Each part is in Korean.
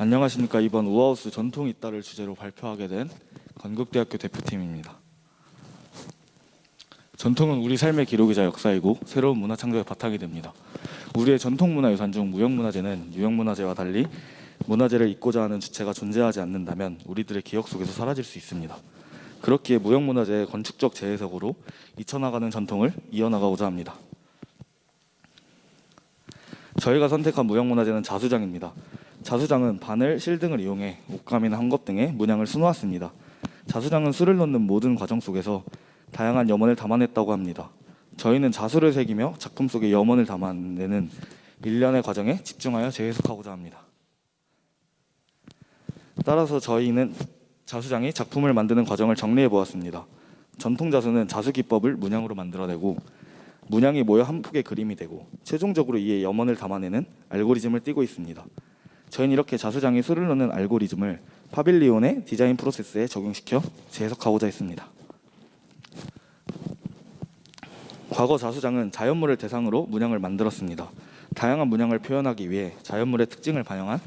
안녕하십니까 이번 우하우스 전통 이따를 주제로 발표하게 된 건국대학교 대표팀입니다. 전통은 우리 삶의 기록이자 역사이고 새로운 문화 창조의 바탕이 됩니다. 우리의 전통 문화 유산 중 무형문화재는 유형문화재와 달리 문화재를 잊고자 하는 주체가 존재하지 않는다면 우리들의 기억 속에서 사라질 수 있습니다. 그렇기에 무형문화재의 건축적 재해석으로 잊혀나가는 전통을 이어나가고자 합니다. 저희가 선택한 무형문화재는 자수장입니다. 자수장은 바늘, 실 등을 이용해 옷감이나 헝겊 등의 문양을 수놓았습니다. 자수장은 술을 넣는 모든 과정 속에서 다양한 염원을 담아냈다고 합니다. 저희는 자수를 새기며 작품 속에 염원을 담아내는 일련의 과정에 집중하여 재해석하고자 합니다. 따라서 저희는 자수장이 작품을 만드는 과정을 정리해 보았습니다. 전통 자수는 자수 기법을 문양으로 만들어내고 문양이 모여 한 폭의 그림이 되고 최종적으로 이에 염원을 담아내는 알고리즘을 띠고 있습니다. 저희는 이렇게 자수장이 술을 넣는 알고리즘을 파빌리온의 디자인 프로세스에 적용시켜 재해석하고자 했습니다. 과거 자수장은 자연물을 대상으로 문양을 만들었습니다. 다양한 문양을 표현하기 위해 자연물의 특징을 반영한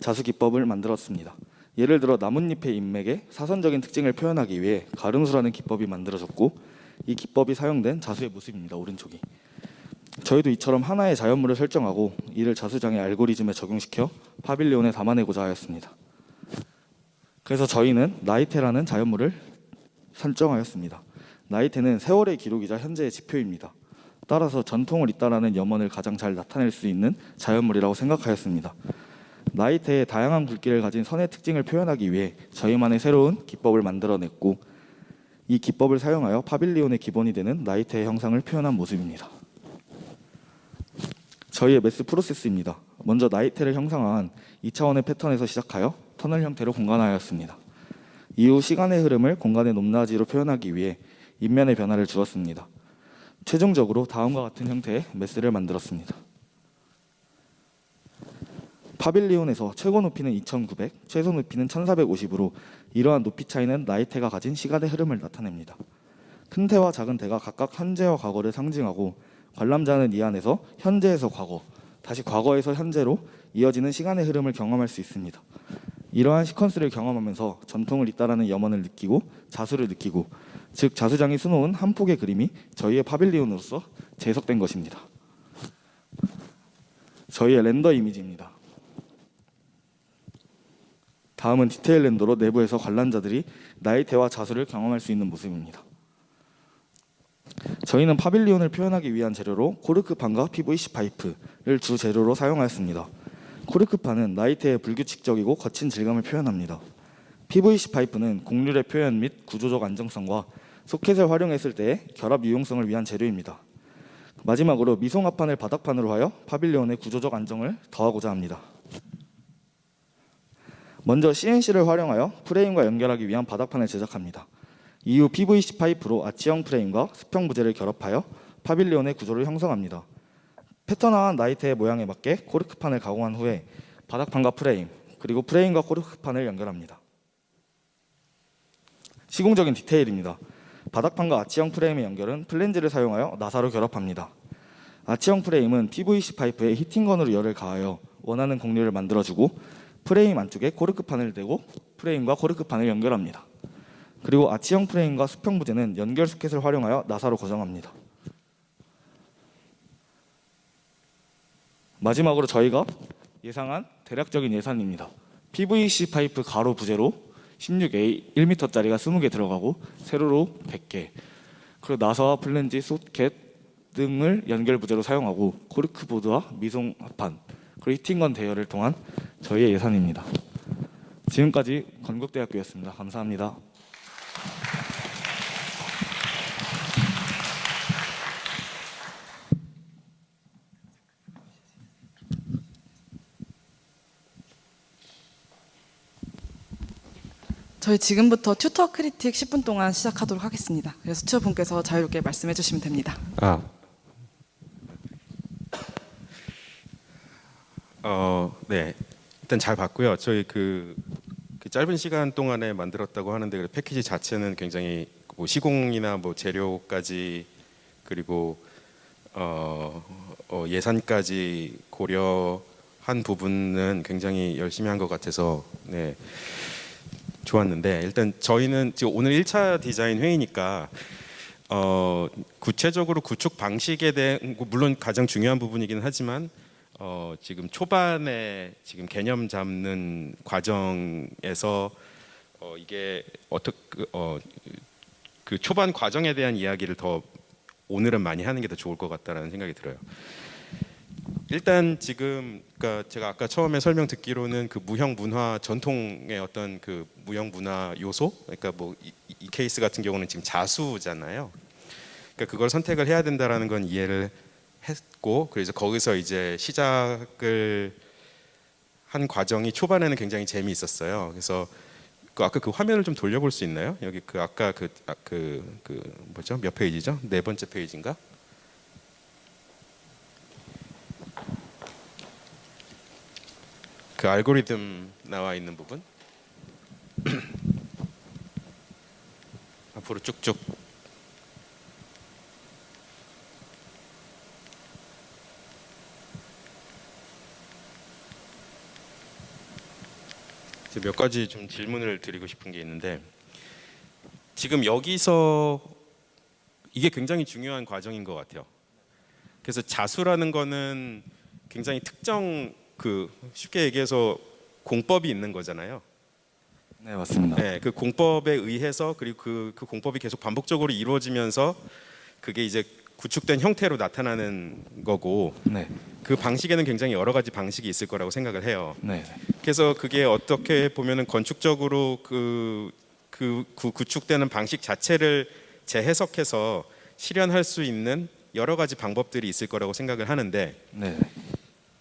자수 기법을 만들었습니다. 예를 들어 나뭇잎의 인맥의 사선적인 특징을 표현하기 위해 가름수라는 기법이 만들어졌고 이 기법이 사용된 자수의 모습입니다. 오른쪽이. 저희도 이처럼 하나의 자연물을 설정하고 이를 자수장의 알고리즘에 적용시켜 파빌리온에 담아내고자 하였습니다. 그래서 저희는 나이테라는 자연물을 설정하였습니다. 나이테는 세월의 기록이자 현재의 지표입니다. 따라서 전통을 잇따라는 염원을 가장 잘 나타낼 수 있는 자연물이라고 생각하였습니다. 나이테의 다양한 굵기를 가진 선의 특징을 표현하기 위해 저희만의 새로운 기법을 만들어냈고 이 기법을 사용하여 파빌리온의 기본이 되는 나이테의 형상을 표현한 모습입니다. 저희의 메스 프로세스입니다. 먼저 나이테를 형상화한 2차원의 패턴에서 시작하여 터널 형태로 공간화하였습니다. 이후 시간의 흐름을 공간의 높낮이로 표현하기 위해 인면의 변화를 주었습니다. 최종적으로 다음과 같은 형태의 메스를 만들었습니다. 파빌리온에서 최고 높이는 2,900, 최소 높이는 1,450으로 이러한 높이 차이는 나이테가 가진 시간의 흐름을 나타냅니다. 큰 태와 작은 태가 각각 현재와 과거를 상징하고 관람자는 이 안에서 현재에서 과거, 다시 과거에서 현재로 이어지는 시간의 흐름을 경험할 수 있습니다. 이러한 시퀀스를 경험하면서 전통을 잇따라는 염원을 느끼고 자수를 느끼고 즉 자수장이 수놓은 한 폭의 그림이 저희의 파빌리온으로서 재해석된 것입니다. 저희의 렌더 이미지입니다. 다음은 디테일 렌더로 내부에서 관람자들이 나이테와 자수를 경험할 수 있는 모습입니다. 저희는 파빌리온을 표현하기 위한 재료로 코르크판과 PVC 파이프를 주 재료로 사용하였습니다. 코르크판은 나이테의 불규칙적이고 거친 질감을 표현합니다. PVC 파이프는 곡률의 표현 및 구조적 안정성과 소켓을 활용했을 때의 결합 유용성을 위한 재료입니다. 마지막으로 미송합판을 바닥판으로 하여 파빌리온의 구조적 안정을 더하고자 합니다. 먼저 CNC를 활용하여 프레임과 연결하기 위한 바닥판을 제작합니다. 이후 PVC 파이프로 아치형 프레임과 수평 부재를 결합하여 파빌리온의 구조를 형성합니다. 패턴화한 나이테의 모양에 맞게 코르크판을 가공한 후에 바닥판과 프레임 그리고 프레임과 코르크판을 연결합니다. 시공적인 디테일입니다. 바닥판과 아치형 프레임의 연결은 플랜지를 사용하여 나사로 결합합니다. 아치형 프레임은 PVC 파이프에 히팅건으로 열을 가하여 원하는 곡률을 만들어주고 프레임 안쪽에 코르크판을 대고 프레임과 코르크판을 연결합니다. 그리고 아치형 프레임과 수평 부재는 연결 소켓을 활용하여 나사로 고정합니다. 마지막으로 저희가 예상한 대략적인 예산입니다. PVC 파이프 가로 부재로 16A 1m짜리가 20개 들어가고 세로로 100개 그리고 나사와 플랜지, 소켓 등을 연결 부재로 사용하고 코르크보드와 미송 합판 그리고 히팅건 대여를 통한 저희의 예산입니다. 지금까지 건국대학교였습니다. 감사합니다. 저희 지금부터 튜터 크리틱 10분 동안 시작하도록 하겠습니다. 그래서 튜터분께서 자유롭게 말씀해 주시면 됩니다. 아. 어, 네. 일단 잘 봤고요. 저희 그, 그 짧은 시간 동안에 만들었다고 하는데 그 패키지 자체는 굉장히 뭐 시공이나 뭐 재료까지 그리고 어, 어, 예산까지 고려하고 한 부분은 굉장히 열심히 한 것 같아서 네 좋았는데 일단 저희는 지금 오늘 1차 디자인 회의니까 어 구체적으로 구축 방식에 대한 물론 가장 중요한 부분이긴 하지만 어 지금 초반에 지금 개념 잡는 과정에서 어 이게 어떻게 어 그 초반 과정에 대한 이야기를 더 오늘은 많이 하는 게 더 좋을 것 같다라는 생각이 들어요. 일단 지금 그러니까 제가 아까 처음에 설명 듣기로는 그 무형 문화 전통의 어떤 그 무형 문화 요소 그러니까 뭐이 케이스 같은 경우는 지금 자수잖아요. 그러니까 그걸 선택을 해야 된다라는 건 이해를 했고 그래서 거기서 이제 시작을 한 과정이 초반에는 굉장히 재미있었어요. 그래서 그 아까 그 화면을 좀 돌려볼 수 있나요? 여기 그 아까 그그그 뭐죠? 몇 페이지죠? 네 번째 페이지인가? 그 알고리즘 나와 있는 부분 앞으로 쭉쭉 몇 가지 좀 질문을 드리고 싶은 게 있는데 지금 여기서 이게 굉장히 중요한 과정인 것 같아요. 그래서 자수라는 거는 굉장히 특정 그 쉽게 얘기해서 공법이 있는 거잖아요. 네 맞습니다. 네, 그 공법에 의해서 그리고 그, 그 공법이 계속 반복적으로 이루어지면서 그게 이제 구축된 형태로 나타나는 거고 네, 그 방식에는 굉장히 여러 가지 방식이 있을 거라고 생각을 해요. 네, 그래서 그게 어떻게 보면은 건축적으로 그, 그, 그 구축되는 방식 자체를 재해석해서 실현할 수 있는 여러 가지 방법들이 있을 거라고 생각을 하는데 네,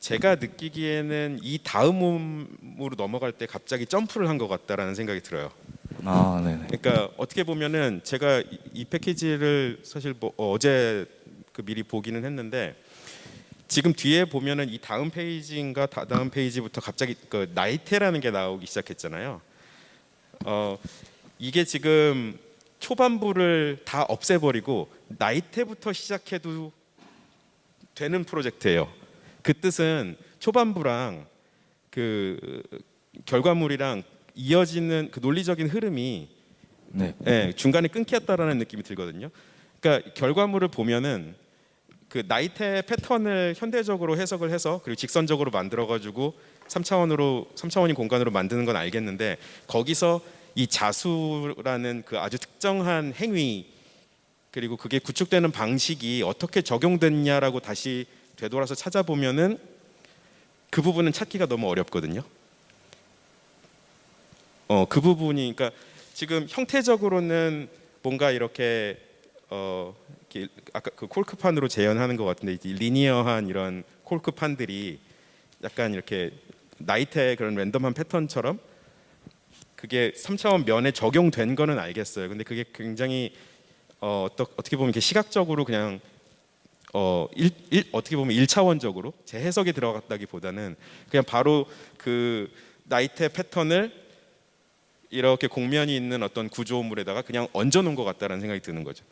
제가 느끼기에는 이 다음으로 넘어갈 때 갑자기 점프를 한 것 같다라는 생각이 들어요. 아, 네, 네, 그러니까 어떻게 보면은 제가 이- 이 패키지를 사실 뭐 어제 그 미리 보기는 했는데 지금 뒤에 보면은 이 다음 페이지인가 다 다음 페이지부터 갑자기 그 나이테라는 게 나오기 시작했잖아요. 어 이게 지금 초반부를 다 없애버리고 나이테부터 시작해도 되는 프로젝트예요. 그 뜻은 초반부랑 그 결과물이랑 이어지는 그 논리적인 흐름이 네, 예, 중간에 끊겼다라는 느낌이 들거든요. 그러니까 결과물을 보면은 그 나이테 패턴을 현대적으로 해석을 해서 그리고 직선적으로 만들어 가지고 3차원으로 3차원인 공간으로 만드는 건 알겠는데 거기서 이 자수라는 그 아주 특정한 행위 그리고 그게 구축되는 방식이 어떻게 적용됐냐라고 다시 되돌아서 찾아보면은 그 부분은 찾기가 너무 어렵거든요. 어, 그 부분이 그러니까 지금 형태적으로는 뭔가 이렇게 어 이렇게 아까 그 콜크판으로 재현하는 것 같은데 이 리니어한 이런 콜크판들이 약간 이렇게 나이트의 그런 랜덤한 패턴처럼 그게 3차원 면에 적용된 거는 알겠어요. 근데 그게 굉장히 어 어떻게 보면 이렇게 시각적으로 그냥 어 일, 일, 어떻게 보면 1차원적으로 재해석에 들어갔다기보다는 그냥 바로 그 나이트의 패턴을 이렇게 공면이 있는 어떤 구조물에다가 그냥 얹어 놓은 것 같다라는 생각이 드는 거죠.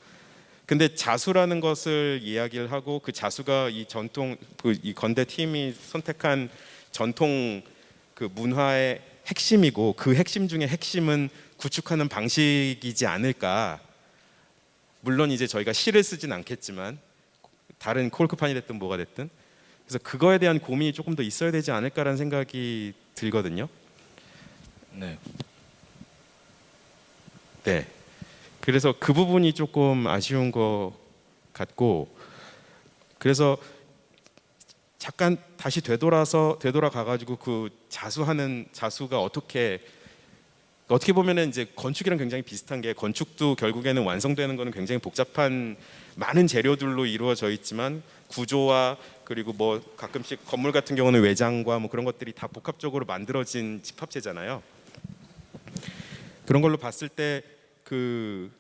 근데 자수라는 것을 이야기를 하고 그 자수가 이 전통 그 이 건대 팀이 선택한 전통 그 문화의 핵심이고 그 핵심 중에 핵심은 구축하는 방식이지 않을까. 물론 이제 저희가 시를 쓰진 않겠지만 다른 콜크판이 됐든 뭐가 됐든 그래서 그거에 대한 고민이 조금 더 있어야 되지 않을까라는 생각이 들거든요. 네, 네. 그래서 그 부분이 조금 아쉬운 것 같고 그래서 잠깐 다시 되돌아서 되돌아가 가지고 그 자수하는 자수가 어떻게 어떻게 보면은 이제 건축이랑 굉장히 비슷한 게 건축도 결국에는 완성되는 거는 굉장히 복잡한 많은 재료들로 이루어져 있지만 구조와 그리고 뭐 가끔씩 건물 같은 경우는 외장과 뭐 그런 것들이 다 복합적으로 만들어진 집합체잖아요. 그런 걸로 봤을 때그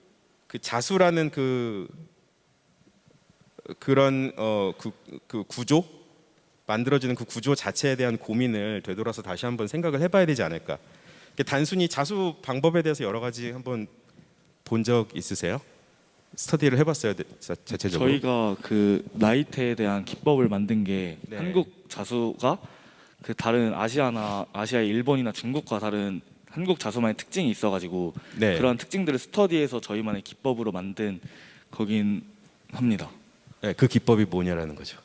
그 자수라는 그 그런 어그 그 구조 만들어지는 그 구조 자체에 대한 고민을 되돌아서 다시 한번 생각을 해봐야 되지 않을까. 단순히 자수 방법에 대해서 여러 가지 한번 본 적 있으세요? 스터디를 해봤어요, 자체적으로. 저희가 그 나이테에 대한 기법을 만든 게 네. 한국 자수가 그 다른 아시아나 아시아의 일본이나 중국과 다른 한국 자수만의 특징이 있어가지고 네. 그런 특징들을 스터디해서 저희만의 기법으로 만든 거긴 합니다. 네, 그 기법이 뭐냐라는 거죠.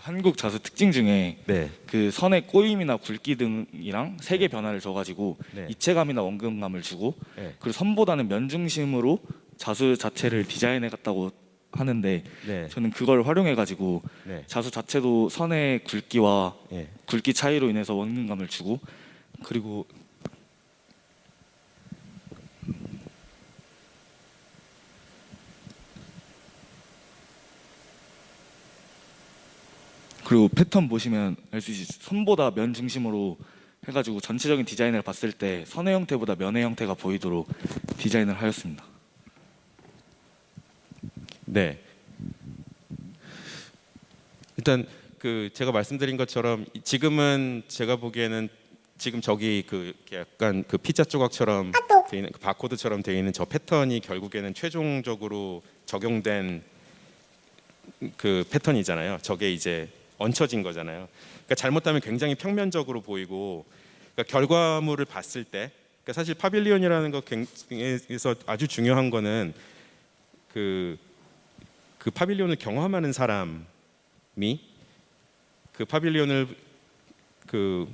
그 한국 자수 특징 중에 네. 그 선의 꼬임이나 굵기 등이랑 색의 변화를 줘가지고 네. 입체감이나 원근감을 주고 네. 그리고 선보다는 면 중심으로 자수 자체를 디자인해갔다고 하는데 네. 저는 그걸 활용해가지고 네. 자수 자체도 선의 굵기와 네. 굵기 차이로 인해서 원근감을 주고 그리고 그리고 패턴 보시면 알 수 있듯이 선보다 면 중심으로 해가지고 전체적인 디자인을 봤을 때 선의 형태보다 면의 형태가 보이도록 디자인을 하였습니다. 네. 일단 그 제가 말씀드린 것처럼 지금은 제가 보기에는 지금 저기 그 약간 그 피자 조각처럼 돼 있는 그 바코드처럼 되어 있는 저 패턴이 결국에는 최종적으로 적용된 그 패턴이잖아요. 저게 이제 얹혀진 거잖아요. 그러니까 잘못하면 굉장히 평면적으로 보이고 그러니까 결과물을 봤을 때 그러니까 사실 파빌리온이라는 것에서 아주 중요한 거는 그 그 파빌리온을 경험하는 사람이 그 파빌리온을 그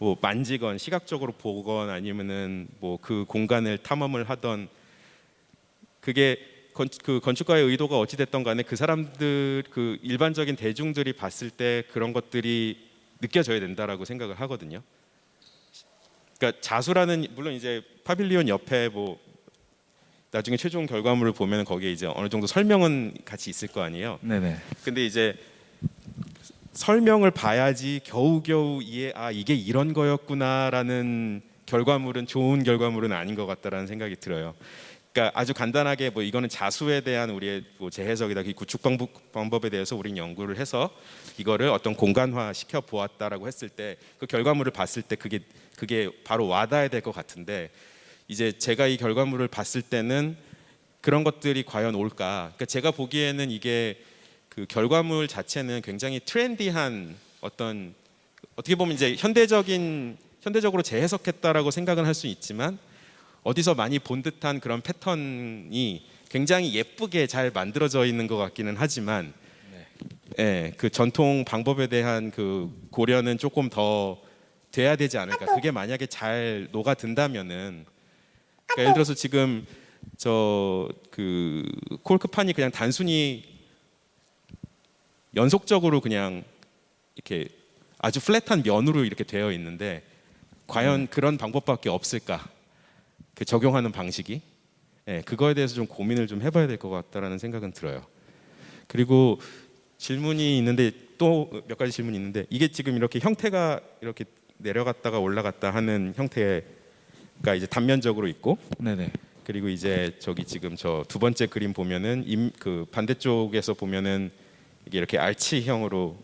뭐 만지건 시각적으로 보건 아니면은 뭐 그 공간을 탐험을 하던 그게 건, 그 건축가의 의도가 어찌 됐던 간에 그 사람들 그 일반적인 대중들이 봤을 때 그런 것들이 느껴져야 된다라고 생각을 하거든요. 그러니까 자수라는 물론 이제 파빌리온 옆에 뭐 나중에 최종 결과물을 보면 거기에 이제 어느 정도 설명은 같이 있을 거 아니에요. 네네. 근데 이제 설명을 봐야지 겨우겨우 이해 아 이게 이런 거였구나라는 결과물은 좋은 결과물은 아닌 것 같다라는 생각이 들어요. 그러니까 아주 간단하게 뭐 이거는 자수에 대한 우리의 뭐 재해석이다, 이 구축 방법, 방법 에 대해서 우리는 연구를 해서 이거를 어떤 공간화 시켜 보았다라고 했을 때 그 결과물을 봤을 때 그게 그게 바로 와닿아야 될 것 같은데 이제 제가 이 결과물을 봤을 때는 그런 것들이 과연 올까? 그러니까 제가 보기에는 이게 그 결과물 자체는 굉장히 트렌디한 어떤 어떻게 보면 이제 현대적인 현대적으로 재해석했다라고 생각은 할 수 있지만 어디서 많이 본 듯한 그런 패턴이 굉장히 예쁘게 잘 만들어져 있는 것 같기는 하지만 예, 그 전통 방법에 대한 그 고려는 조금 더 돼야 되지 않을까. 그게 만약에 잘 녹아든다면은 그러니까 예를 들어서 지금 저 그 콜크판이 그냥 단순히 연속적으로 그냥 이렇게 아주 플랫한 면으로 이렇게 되어 있는데 과연 그런 방법밖에 없을까? 그 적용하는 방식이 예, 그거에 대해서 좀 고민을 좀 해봐야 될 것 같다라는 생각은 들어요. 그리고 질문이 있는데 또 몇 가지 질문이 있는데 이게 지금 이렇게 형태가 이렇게 내려갔다가 올라갔다 하는 형태가 이제 단면적으로 있고 네네. 그리고 이제 저기 지금 저 두 번째 그림 보면은 임, 그 반대쪽에서 보면은 이게 이렇게 알치형으로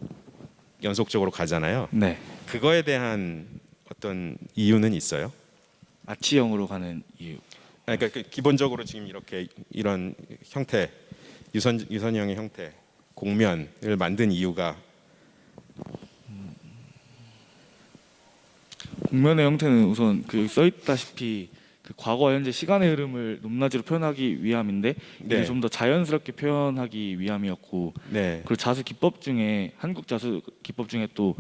연속적으로 가잖아요. 네. 그거에 대한 어떤 이유는 있어요? 아치형으로 가는 이유. 그러니까 그 기본적으로 지금 이렇게 이런 형태 유선 유선형의 형태 공면을 만든 이유가 공면의 형태는 우선 그 여기 써 있다시피 그 과거 현재 시간의 흐름을 높낮이로 표현하기 위함인데 네. 이게 좀더 자연스럽게 표현하기 위함이었고 네. 그리고 자수 기법 중에 한국 자수 기법 중에 또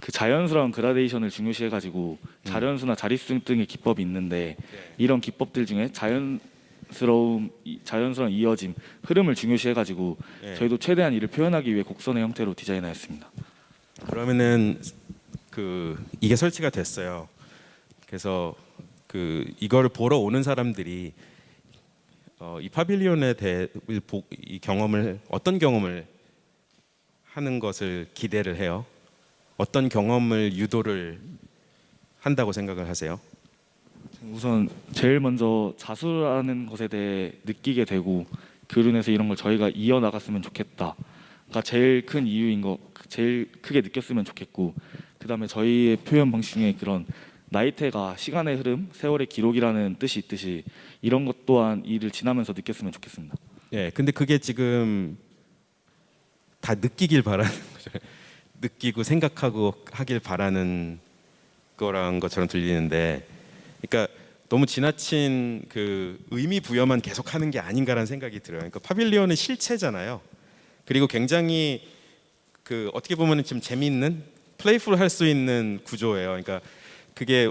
그 자연스러운 그라데이션을 중요시해 가지고 자연수나 자릿수 등의 기법이 있는데 이런 기법들 중에 자연스러움, 이- 자연스러운 이어짐, 흐름을 중요시해 가지고 네. 저희도 최대한 이를 표현하기 위해 곡선의 형태로 디자인하였습니다. 그러면은 그 이게 설치가 됐어요. 그래서 그 이거를 보러 오는 사람들이 어, 이 파빌리온에 대해 보- 이 경험을 어떤 경험을 하는 것을 기대를 해요. 어떤 경험을 유도를 한다고 생각을 하세요? 우선 제일 먼저 자수라는 것에 대해 느끼게 되고 그로 인해서 이런 걸 저희가 이어 나갔으면 좋겠다 가 제일 큰 이유인 거 제일 크게 느꼈으면 좋겠고 그다음에 저희의 표현 방식 중에 그런 나이테가 시간의 흐름, 세월의 기록이라는 뜻이 있듯이 이런 것 또한 이를 지나면서 느꼈으면 좋겠습니다. 예, 근데 그게 지금 다 느끼길 바라는 거죠. 느끼고 생각하고 하길 바라는 거란 것처럼 들리는데, 그러니까 너무 지나친 그 의미 부여만 계속 하는 게 아닌가라는 생각이 들어요. 그러니까 파빌리온은 실체잖아요. 그리고 굉장히 그 어떻게 보면 좀 재미있는 플레이풀 할 수 있는 구조예요. 그러니까 그게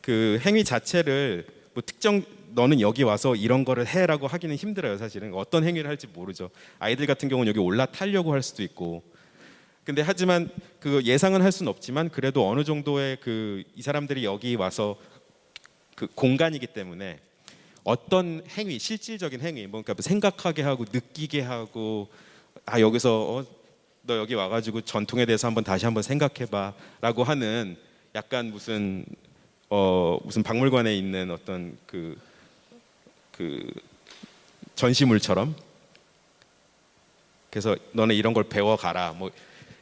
그 행위 자체를 뭐 특정 너는 여기 와서 이런 거를 해라고 하기는 힘들어요. 사실은 어떤 행위를 할지 모르죠. 아이들 같은 경우는 여기 올라타려고 할 수도 있고. 근데 하지만 그 예상은 할 수는 없지만 그래도 어느 정도의 그 이 사람들이 여기 와서 그 공간이기 때문에 어떤 행위, 실질적인 행위, 뭔가 생각하게 하고 느끼게 하고 아 여기서 어, 너 여기 와가지고 전통에 대해서 한번 다시 한번 생각해봐라고 하는 약간 무슨 어 무슨 박물관에 있는 어떤 그그 전시물처럼? 그래서 너네 이런 걸 배워가라 뭐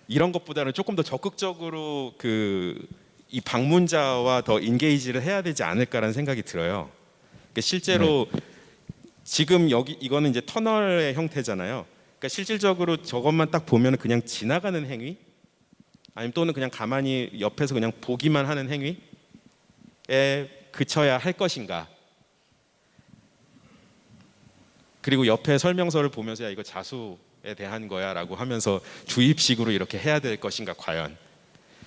이런 것보다는 조금 더 적극적으로 그 이 방문자와 더 인게이지를 해야 되지 않을까라는 생각이 들어요. 그러니까 실제로 지금 여기 이거는 이제 터널의 형태잖아요. 그러니까 실질적으로 저것만 딱 보면 그냥 지나가는 행위, 아니면 또는 그냥 가만히 옆에서 그냥 보기만 하는 행위에 그쳐야 할 것인가? 그리고 옆에 설명서를 보면서 야 이거 자수에 대한 거야라고 하면서 주입식으로 이렇게 해야 될 것인가 과연?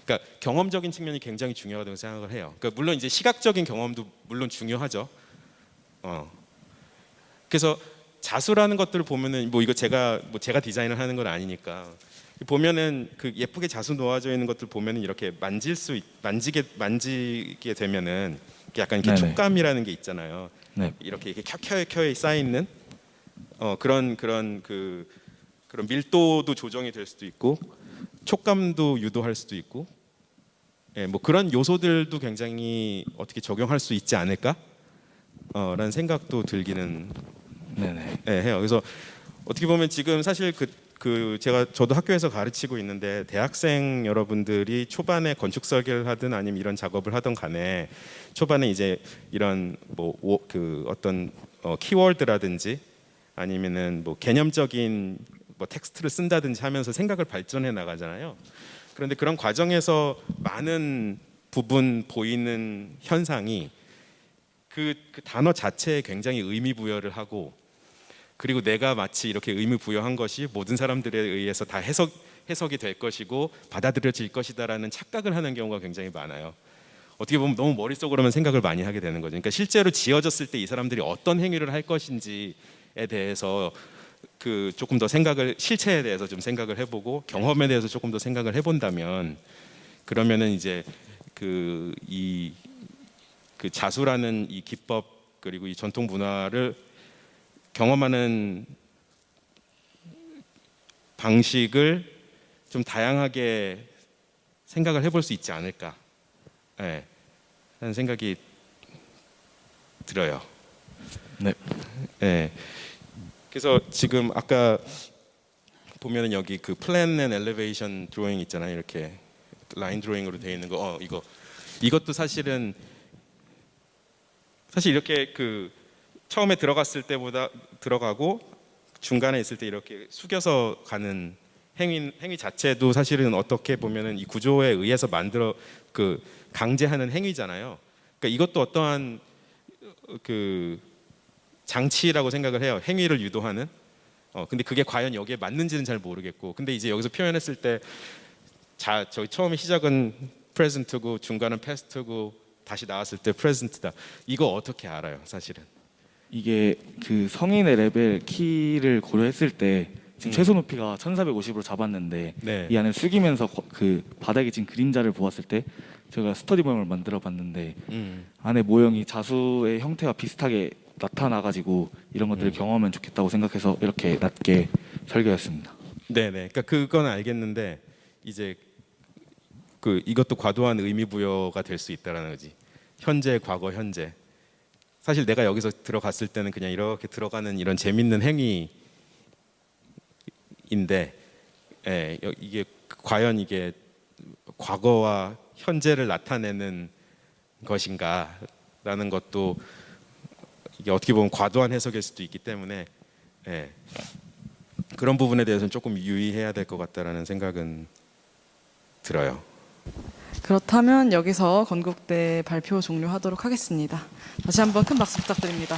그러니까 경험적인 측면이 굉장히 중요하다고 생각을 해요. 그러니까 물론 이제 시각적인 경험도 물론 중요하죠. 어. 그래서 자수라는 것들을 보면은 뭐 이거 제가 뭐 제가 디자인을 하는 건 아니니까 보면은 그 예쁘게 자수 놓아져 있는 것들 보면은 이렇게 만질 수 있- 만지게 만지게 되면은 약간 이렇게 네네. 촉감이라는 게 있잖아요. 네. 이렇게 이렇게 켜켜켜에 쌓여 있는 어 그런 그런 그 그런 밀도도 조정이 될 수도 있고 촉감도 유도할 수도 있고 예, 뭐 그런 요소들도 굉장히 어떻게 적용할 수 있지 않을까? 어, 라는 생각도 들기는 네네. 예, 해요. 그래서 어떻게 보면 지금 사실 그, 그 제가 저도 학교에서 가르치고 있는데 대학생 여러분들이 초반에 건축 설계를 하든 아니면 이런 작업을 하던 간에 초반에 이제 이런 뭐 그 어떤 어, 키워드라든지 아니면은 뭐 개념적인 뭐 텍스트를 쓴다든지 하면서 생각을 발전해 나가잖아요. 그런데 그런 과정에서 많은 부분 보이는 현상이 그, 그 단어 자체에 굉장히 의미 부여를 하고 그리고 내가 마치 이렇게 의미 부여한 것이 모든 사람들에 의해서 다 해석 해석이 될 것이고 받아들여질 것이다라는 착각을 하는 경우가 굉장히 많아요. 어떻게 보면 너무 머릿속으로만 생각을 많이 하게 되는 거죠. 그러니까 실제로 지어졌을 때 이 사람들이 어떤 행위를 할 것인지에 대해서 그 조금 더 생각을 실체에 대해서 좀 생각을 해보고 경험에 대해서 조금 더 생각을 해본다면 그러면은 이제 그 이그 자수라는 이 기법 그리고 이 전통 문화를 경험하는 방식을 좀 다양하게 생각을 해볼 수 있지 않을까 예, 하는 생각이 들어요. 네. 예. 그래서 지금 아까 보면은 여기 그 플랜 앤 엘리베이션 드로잉 있잖아요. 이렇게 라인 드로잉으로 되어 있는 거. 어, 이거 이것도 사실은 사실 이렇게 그 처음에 들어갔을 때보다 들어가고 중간에 있을 때 이렇게 숙여서 가는 행위 행위 자체도 사실은 어떻게 보면은 이 구조에 의해서 만들어 그 강제하는 행위잖아요. 그러니까 이것도 어떠한 그 장치라고 생각을 해요. 행위를 유도하는. 어 근데 그게 과연 여기에 맞는지는 잘 모르겠고. 근데 이제 여기서 표현했을 때 자, 저희 처음에 시작은 프레젠트고 중간은 패스트고 다시 나왔을 때 프레젠트다. 이거 어떻게 알아요, 사실은? 이게 그 성인의 레벨 키를 고려했을 때 지금 음. 최소 높이가 1450으로 잡았는데 네. 이 안을 숙이면서 거- 그 바닥에 진 그림자를 보았을 때 제가 스터디 모형을 만들어 봤는데 음. 안에 모형이 자수의 형태와 비슷하게 나타나 가지고 이런 것들을 음. 경험하면 좋겠다고 생각해서 이렇게 낮게 설계했습니다. 네, 네. 그러니까 그건 알겠는데 이제 그 이것도 과도한 의미 부여가 될 수 있다라는 거지. 현재, 과거, 현재. 사실 내가 여기서 들어갔을 때는 그냥 이렇게 들어가는 이런 재밌는 행위인데, 예, 여- 이게 과연 이게 과거와 현재를 나타내는 것인가라는 것도 이게 어떻게 보면 과도한 해석일 수도 있기 때문에, 예. 그런 부분에 대해서는 조금 유의해야 될 것 같다라는 생각은 들어요. 그렇다면 여기서 건국대 발표 종료하도록 하겠습니다. 다시 한번 큰 박수 부탁드립니다.